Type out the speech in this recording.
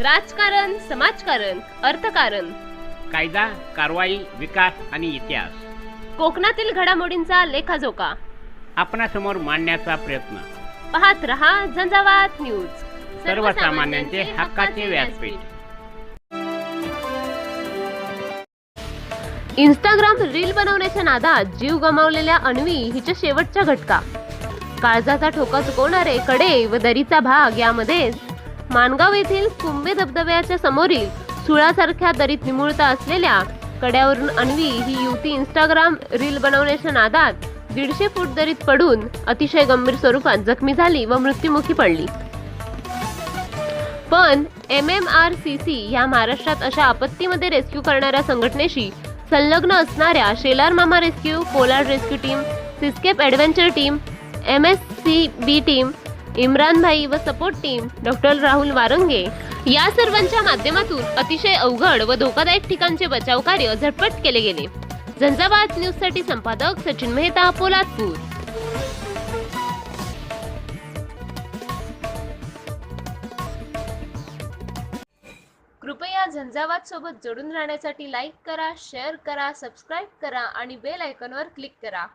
राजकारण समाजकारण अर्थकारण. कायदा कारवाई विकास आणि इतिहास. कोकणातील घडामोडींचा लेखाजोखा. आपणासमोर मांडण्याचा प्रयत्न. पाहत रहा झंझावात न्यूज. सर्वसामान्यांचे हक्काचे व्यासपीठ. इंस्टाग्राम रील बनवण्याच्या नादात जीव गमावलेल्या अन्वी हिच्या शेवटचा घटका. काळजाचा ठोका चुकवणारे कडे व दरीचा भाग यामध्येच माणगाव येथील कुंभे धबधब्याच्या समोरील सुळासारख्या दरीत निमुळता असलेल्या कड्यावरून अन्वी ही युवती इंस्टाग्राम रील बनवण्याच्या नादात दीडशे फूट दरीत पडून अतिशय गंभीर स्वरूपात जखमी झाली व मृत्युमुखी पडली. पण M M R C C ह्या महाराष्ट्रात अशा आपत्तीमध्ये रेस्क्यू करणाऱ्या संघटनेशी संलग्न असणाऱ्या शेलार मामा rescue Pollard rescue team सिस्केप adventure team M S C B team Imran भाई व support team doctor Rahul Warange या सर्वांच्या माध्यमातून अतिशय अवघड व धोकादायक ठिकाणचे बचाव कार्य झटपट केले गेले. झंझावाद न्यूजसाठी संपादक सचिन मेहता पोलादपूर. कृपया झंझावात सोबत जोडून राहण्यासाठी लाईक करा शेअर करा सबस्क्राईब करा आणि बेल आयकॉनवर क्लिक करा.